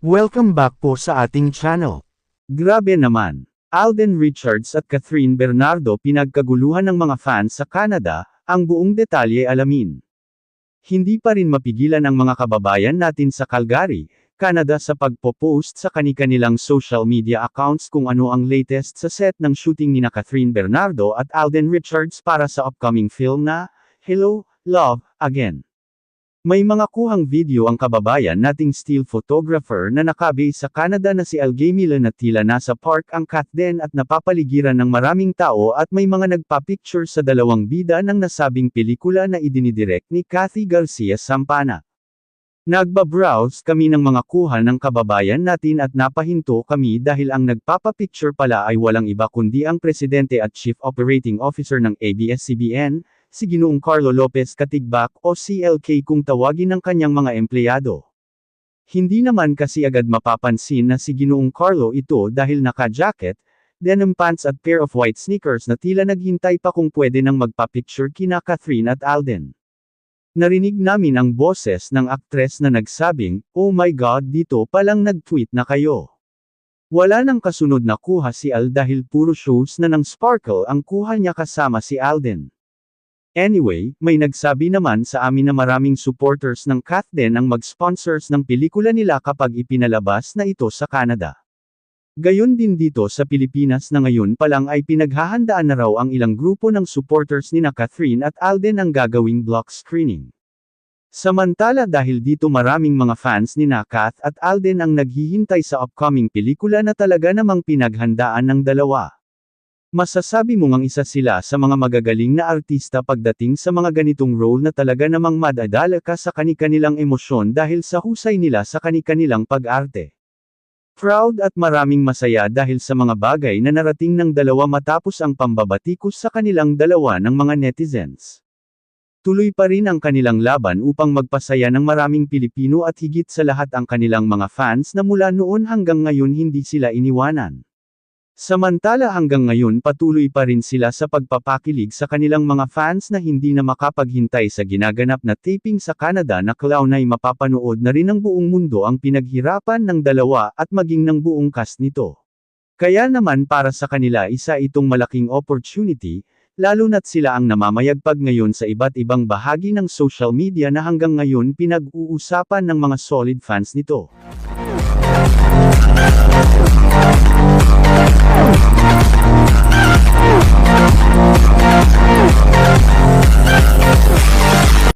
Welcome back po sa ating channel. Grabe naman. Alden Richards at Catherine Bernardo pinagkaguluhan ng mga fans sa Canada, ang buong detalye alamin. Hindi pa rin mapigilan ang mga kababayan natin sa Calgary, Canada sa pagpo-post sa kani-kanilang social media accounts kung ano ang latest sa set ng shooting ni na Catherine Bernardo at Alden Richards para sa upcoming film na, Hello, Love, Again. May mga kuhang video ang kababayan nating still photographer na nakabase sa Canada na si Algay Mila na tila nasa park ang Katden at napapaligiran ng maraming tao at may mga nagpa-picture sa dalawang bida ng nasabing pelikula na idinidirect ni Kathy Garcia Sampana. Nagbabrowse kami ng mga kuha ng kababayan natin at napahinto kami dahil ang nagpapapicture pala ay walang iba kundi ang Presidente at Chief Operating Officer ng ABS-CBN, si Ginoong Carlo Lopez Katigbak o CLK kung tawagin ng kanyang mga empleyado. Hindi naman kasi agad mapapansin na si Ginoong Carlo ito dahil naka-jacket, denim pants at pair of white sneakers na tila naghintay pa kung pwede nang magpa-picture kina Catherine at Alden. Narinig namin ang boses ng aktres na nagsabing, Oh my God dito palang nag-tweet na kayo. Wala nang kasunod na kuha si Al dahil puro shows na ng sparkle ang kuha niya kasama si Alden. Anyway, may nagsabi naman sa amin na maraming supporters ng Kathden ang mag-sponsors ng pelikula nila kapag ipinalabas na ito sa Canada. Gayon din dito sa Pilipinas na ngayon pa lang ay pinaghahandaan na raw ang ilang grupo ng supporters ni na Catherine at Alden ang gagawing block screening. Samantala dahil dito maraming mga fans ni Nakath at Alden ang naghihintay sa upcoming pelikula na talaga namang pinaghandaan ng dalawa. Masasabi mo ngang isa sila sa mga magagaling na artista pagdating sa mga ganitong role na talaga namang madadala ka sa kani-kanilang emosyon dahil sa husay nila sa kani-kanilang pag-arte. Proud at maraming masaya dahil sa mga bagay na narating ng dalawa matapos ang pambabatikos sa kanilang dalawa ng mga netizens. Tuloy pa rin ang kanilang laban upang magpasaya ng maraming Pilipino at higit sa lahat ang kanilang mga fans na mula noon hanggang ngayon hindi sila iniwanan. Samantala hanggang ngayon patuloy pa rin sila sa pagpapakilig sa kanilang mga fans na hindi na makapaghintay sa ginaganap na taping sa Canada na clown ay mapapanood na rin ng buong mundo ang pinaghirapan ng dalawa at maging ng buong cast nito. Kaya naman para sa kanila isa itong malaking opportunity, lalo na't sila ang namamayagpag ngayon sa iba't ibang bahagi ng social media na hanggang ngayon pinag-uusapan ng mga solid fans nito.